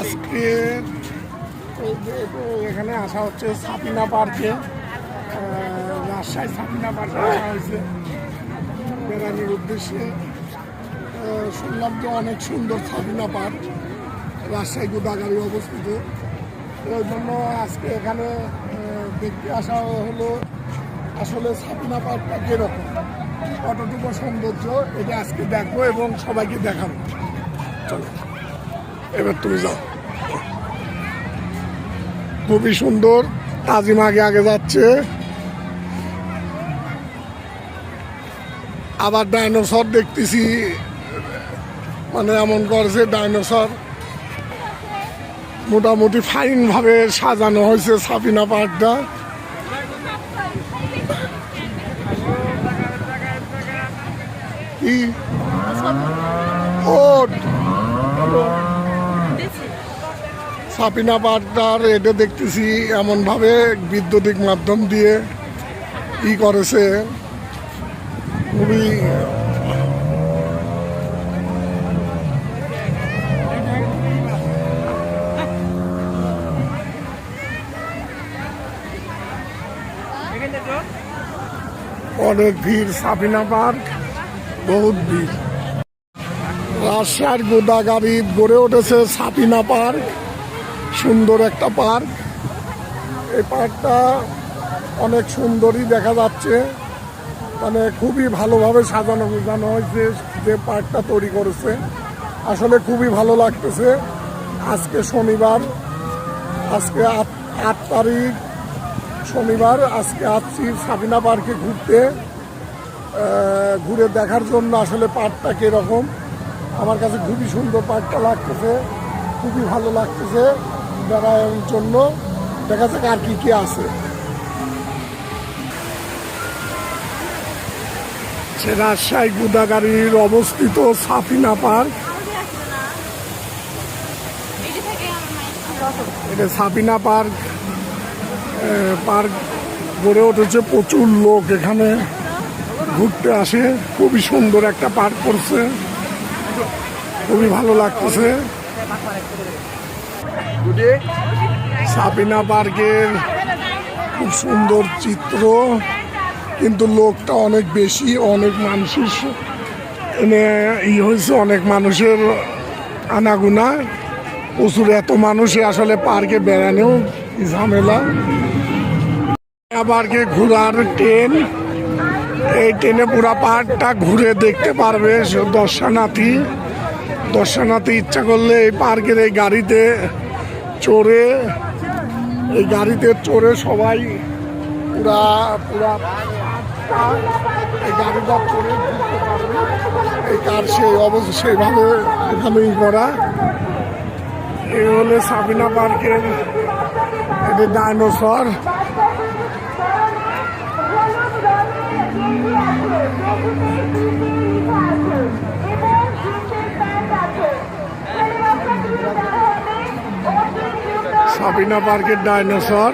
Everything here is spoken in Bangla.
আজকে এই যে এখানে আসা হচ্ছে সাপিনা পার্কে। রাজশাহী সাপিনা পার্কে আসা হয়েছে। বেড়ানোর উদ্দেশ্যে। শুনলাম যে অনেক সুন্দর সাপিনা পার্ক। রাজশাহী গোদাগাড়ি অবস্থিত। এই জন্য আজকে এখানে দেখতে আসা হলো আসলে সাপিনা পার্কটা কীরকম। কতটুকু সৌন্দর্য, এটা আজকে দেখব এবং সবাইকে দেখাবো। চলো। এবার তুমি যাও। খুবই সুন্দর। তাজিম আগে আগে যাচ্ছে। আবার ডাইনোসর দেখতেছি। মানে এমন করছে ডাইনোসর। মোটামুটি ফাইন ভাবে সাজানো হয়েছে সাপিনা পার্কটা। ও সাপিনা পার্কটার এটা দেখতেছি এমনভাবে বিদ্যুতিক মাধ্যম দিয়ে ই করেছে। খুবই অনেক ভিড় সাপিনা পার্ক, বহুত ভিড়। রাজশাহীর গোদাগাড়ি গড়ে উঠেছে সাপিনা পার্ক। সুন্দর একটা পার্ক। এই পার্কটা অনেক সুন্দরই দেখা যাচ্ছে। মানে খুবই ভালোভাবে সাজানো গুজানো হয়েছে যে পার্কটা তৈরি করেছে। আসলে খুবই ভালো লাগতেছে। আজকে শনিবার, আজকে আট আট তারিখ, শনিবার, আজকে আসছি সাবিনা পার্কে ঘুরতে। ঘুরে দেখার জন্য আসলে পার্কটা কীরকম। আমার কাছে খুবই সুন্দর পার্কটা লাগতেছে। খুবই ভালো লাগতেছে। বেড়ার জন্য দেখা যাক আর কি কি আছে। রাজশাহী গুদাগাড়ির অবস্থিত সাফিনা পার্ক। এটা সাফিনা পার্ক। পার্ক গড়ে উঠেছে প্রচুর লোক এখানে ঘুরতে আসে। খুবই সুন্দর একটা পার্ক করছে। খুবই ভালো লাগতেছে। সাবিনা পার্কের খুব সুন্দর চিত্র, কিন্তু লোকটা অনেক বেশি, অনেক মানুষের এনে ই হয়েছে, অনেক মানুষের আনাগুনা। প্রচুর এত মানুষই আসলে পার্কে বেড়ানো ঝামেলা। পার্কে ঘোরার ট্রেন, এই ট্রেনে পুরা পার্কটা ঘুরে দেখতে পারবে দর্শনার্থী। দর্শনার্থী ইচ্ছা করলে এই পার্কের এই গাড়িতে চড়ে এই গাড়িতে চড়ে সবাই পুরা পুরা এই গাড়িটা পারবে। এই কার সেই অবস্থা, সেইভাবে এখানেই করা। এই হলে সাবিনা পার্কের এটা ডাইনোসর। সাবিনা পার্কের ডাইনোসর